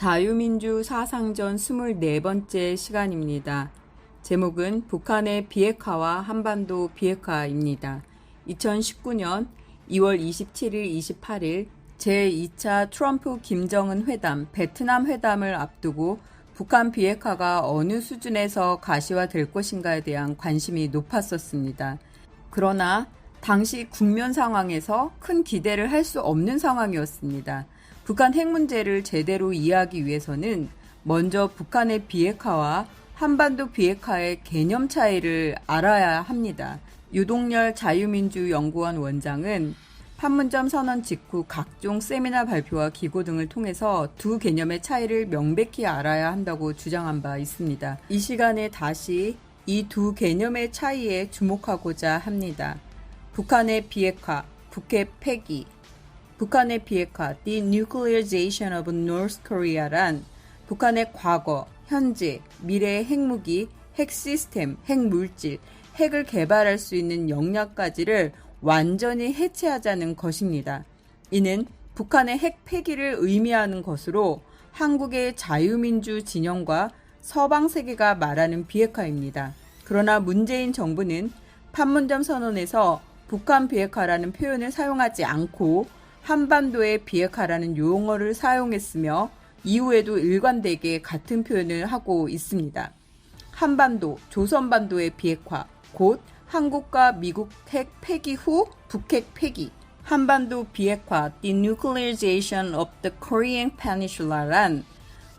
자유민주 사상전 24번째 시간입니다. 제목은 북한의 비핵화와 한반도 비핵화입니다. 2019년 2월 27일, 28일 제2차 트럼프 김정은 회담, 베트남 회담을 앞두고 북한 비핵화가 어느 수준에서 가시화될 것인가에 대한 관심이 높았었습니다. 그러나 당시 국면 상황에서 큰 기대를 할 수 없는 상황이었습니다. 북한 핵 문제를 제대로 이해하기 위해서는 먼저 북한의 비핵화와 한반도 비핵화의 개념 차이를 알아야 합니다. 유동열 자유민주연구원 원장은 판문점 선언 직후 각종 세미나 발표와 기고 등을 통해서 두 개념의 차이를 명백히 알아야 한다고 주장한 바 있습니다. 이 시간에 다시 이 두 개념의 차이에 주목하고자 합니다. 북한의 비핵화, 북핵 폐기, 북한의 비핵화, denuclearization of North Korea란 북한의 과거, 현재, 미래의 핵무기, 핵 시스템, 핵 물질, 핵을 개발할 수 있는 역량까지를 완전히 해체하자는 것입니다. 이는 북한의 핵 폐기를 의미하는 것으로 한국의 자유민주 진영과 서방 세계가 말하는 비핵화입니다. 그러나 문재인 정부는 판문점 선언에서 북한 비핵화라는 표현을 사용하지 않고 한반도의 비핵화라는 용어를 사용했으며 이후에도 일관되게 같은 표현을 하고 있습니다. 한반도, 조선반도의 비핵화, 곧 한국과 미국 핵 폐기 후 북핵 폐기, 한반도 비핵화, denuclearization of the Korean Peninsula란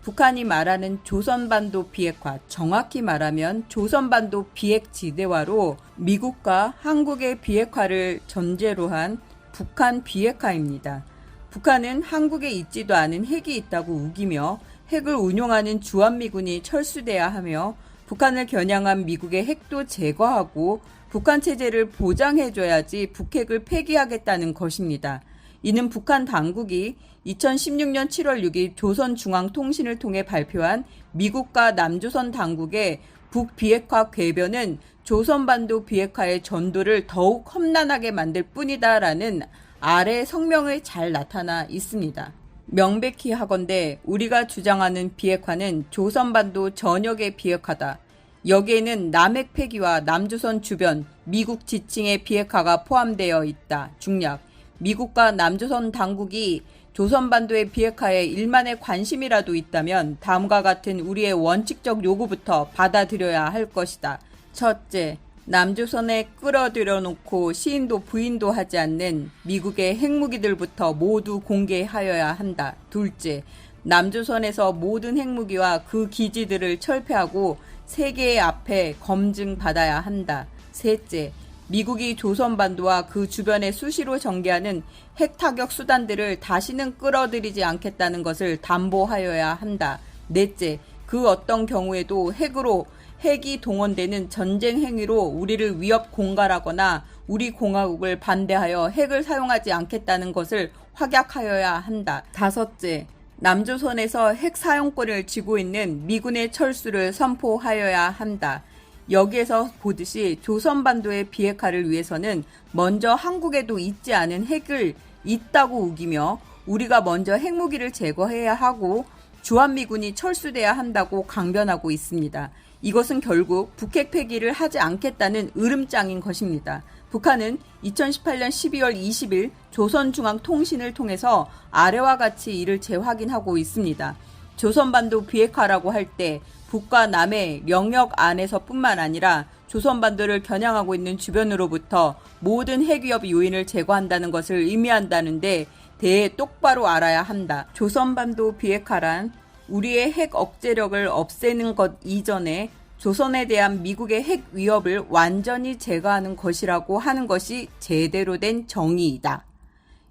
북한이 말하는 조선반도 비핵화, 정확히 말하면 조선반도 비핵 지대화로 미국과 한국의 비핵화를 전제로 한 북한 비핵화입니다. 북한은 한국에 있지도 않은 핵이 있다고 우기며 핵을 운용하는 주한미군이 철수돼야 하며 북한을 겨냥한 미국의 핵도 제거하고 북한 체제를 보장해줘야지 북핵을 폐기하겠다는 것입니다. 이는 북한 당국이 2016년 7월 6일 조선중앙통신을 통해 발표한 미국과 남조선 당국의 북비핵화 궤변은 조선반도 비핵화의 전도를 더욱 험난하게 만들 뿐이다라는 아래 성명을 잘 나타나 있습니다. 명백히 하건대 우리가 주장하는 비핵화는 조선반도 전역의 비핵화다. 여기에는 남핵 폐기와 남조선 주변 미국 지층의 비핵화가 포함되어 있다. 중략. 미국과 남조선 당국이 조선 반도의 비핵화에 일만의 관심이라도 있다면 다음과 같은 우리의 원칙적 요구부터 받아들여야 할 것이다. 첫째, 남조선에 끌어들여 놓고 시인도 부인도 하지 않는 미국의 핵무기들부터 모두 공개하여야 한다. 둘째, 남조선에서 모든 핵무기와 그 기지들을 철폐하고 세계 앞에 검증받아야 한다. 셋째, 미국이 조선반도와 그 주변에 수시로 전개하는 핵 타격 수단들을 다시는 끌어들이지 않겠다는 것을 담보하여야 한다. 넷째, 그 어떤 경우에도 핵으로 핵이 동원되는 전쟁 행위로 우리를 위협 공갈하거나 우리 공화국을 반대하여 핵을 사용하지 않겠다는 것을 확약하여야 한다. 다섯째, 남조선에서 핵 사용권을 쥐고 있는 미군의 철수를 선포하여야 한다. 여기에서 보듯이 조선반도의 비핵화를 위해서는 먼저 한국에도 있지 않은 핵을 있다고 우기며 우리가 먼저 핵무기를 제거해야 하고 주한미군이 철수돼야 한다고 강변하고 있습니다. 이것은 결국 북핵 폐기를 하지 않겠다는 으름장인 것입니다. 북한은 2018년 12월 20일 조선중앙통신을 통해서 아래와 같이 이를 재확인하고 있습니다. 조선반도 비핵화라고 할 때 북과 남의 영역 안에서뿐만 아니라 조선반도를 겨냥하고 있는 주변으로부터 모든 핵위협 요인을 제거한다는 것을 의미한다는데 대해 똑바로 알아야 한다. 조선반도 비핵화란 우리의 핵 억제력을 없애는 것 이전에 조선에 대한 미국의 핵 위협을 완전히 제거하는 것이라고 하는 것이 제대로 된 정의이다.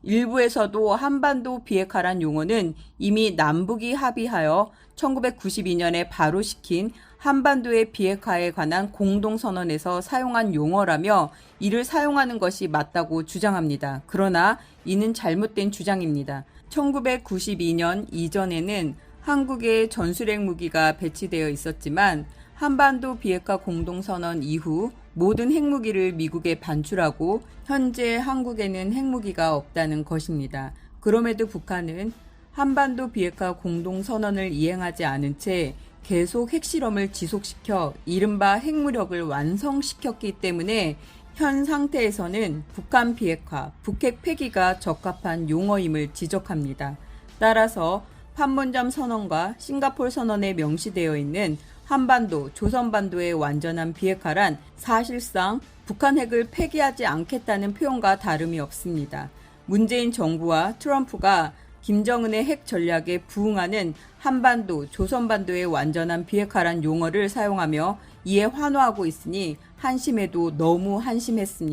일부에서도 한반도 비핵화란 용어는 이미 남북이 합의하여 1992년에 바로 시킨 한반도의 비핵화에 관한 공동선언에서 사용한 용어라며 이를 사용하는 것이 맞다고 주장합니다. 그러나 이는 잘못된 주장입니다. 1992년 이전에는 한국에 전술핵 무기가 배치되어 있었지만 한반도 비핵화 공동선언 이후 모든 핵무기를 미국에 반출하고 현재 한국에는 핵무기가 없다는 것입니다. 그럼에도 북한은 한반도 비핵화 공동선언을 이행하지 않은 채 계속 핵실험을 지속시켜 이른바 핵무력을 완성시켰기 때문에 현 상태에서는 북한 비핵화, 북핵 폐기가 적합한 용어임을 지적합니다. 따라서 판문점 선언과 싱가폴 선언에 명시되어 있는 한반도, 조선반도의 완전한 비핵화란 사실상 북한 핵을 폐기하지 않겠다는 표현과 다름이 없습니다. 문재인 정부와 트럼프가 김정은의 핵 전략에 부응하는 한반도, 조선반도의 완전한 비핵화란 용어를 사용하며 이에 환호하고 있으니 한심해도 너무 한심했습니다.